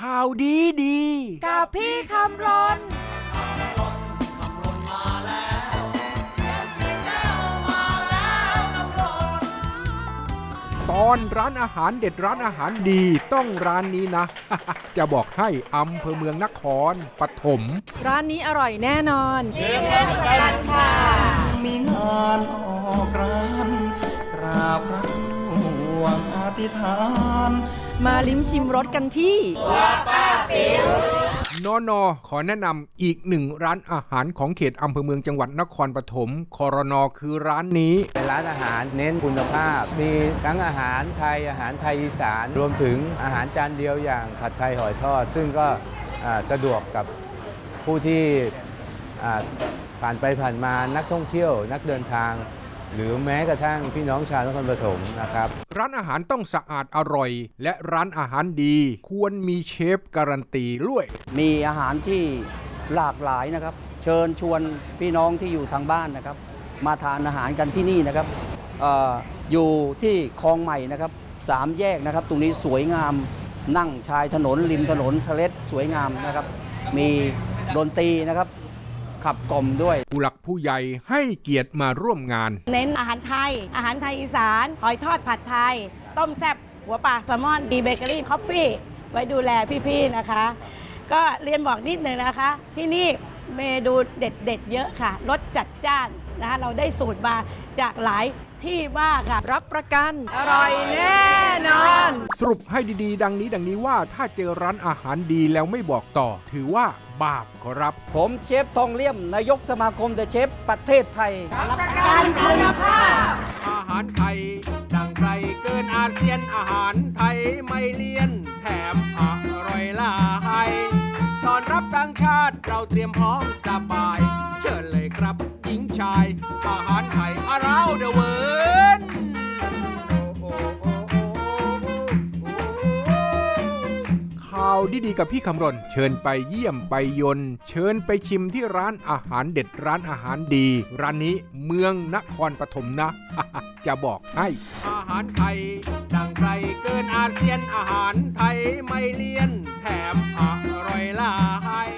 ข่าวดีดี กับพี่คำรนตอนร้านอาหารเด็ดร้านอาหารดีต้องร้านนี้นะ จะบอกให้อำเภอเมืองนครปฐมร้านนี้อร่อยแน่นอนมีงานออกร้านกราบพระหวงอธิษฐาน มาลิ้มชิมรสกันที่นอนอขอแนะนำอีกหนึ่งร้านอาหารของเขตอำเภอเมืองจังหวัดนครปฐมคอรนอคือร้านนี้ เป็นร้านอาหารเน้นคุณภาพ มีทั้งอาหารไทยอาหารไทยอีสาน รวมถึงอาหารจานเดียวอย่างผัดไทยหอยทอด ซึ่งก็อ่าสะดวกกับผู้ที่อ่าผ่านไปผ่านมานักท่องเที่ยว นักเดินทาง หรือแม้กระทั่งพี่น้องชาวนครปฐมนะครับ ร้านอาหารต้องสะอาดอร่อย และร้านอาหารดี ควรมีเชฟการันตีด้วย มีอาหารที่หลากหลายนะครับ เชิญชวนพี่น้องที่อยู่ทางบ้านนะครับ มาทานอาหารกันที่นี่นะครับเอออยู่ที่คลองใหม่นะครับสามแยกนะครับ ตรงนี้สวยงามนั่งชายถนนริมถนนทะเลสวยงามนะครับ มีดนตรีนะครับ ขับกล่อมด้วยผู้หลักผู้ใหญ่ให้เกียรติมาร่วมงาน เน้นอาหารไทย อาหารไทยอีสาน หอยทอดผัดไทย ต้มแซ่บหัวปลาแซลมอนดีเบเกอรี่คอฟฟี่ไว้ดูแลพี่ๆนะคะ ก็เรียนบอกนิดนึงนะคะ ที่นี่เมนูเด็ดๆเยอะค่ะรสจัดจ้านนะคะเราได้สูตรมาจากหลายที่มากค่ะ รับประกัน อร่อยแน่ นอน สรุปให้ดีๆ ดังนี้ดังนี้ว่าถ้าเจอร้านอาหารดีแล้วไม่บอกต่อ ถือว่าบาปครับ ผมเชฟทองเลี่ยม นายกสมาคมเดอะเชฟประเทศไทยอาหารไทย ดังไกลเกินอาเซียนอาหารไทยไม่เลียน แถมอร่อยหลายตอนรับต่างชาติเราเตรียมพร้อมสบายาวดีๆกับพี่คำรณ เชิญไปเยี่ยมไปยน เชิญไปชิมที่ร้านอาหารเด็ดร้านอาหารดี ร้านนี้เมืองนครปฐมนะ จะบอกให้ อาหารไทย ดังใครเกินอาเซียนอาหารไทยไม่เลี่ยน แถมอร่อยหลาย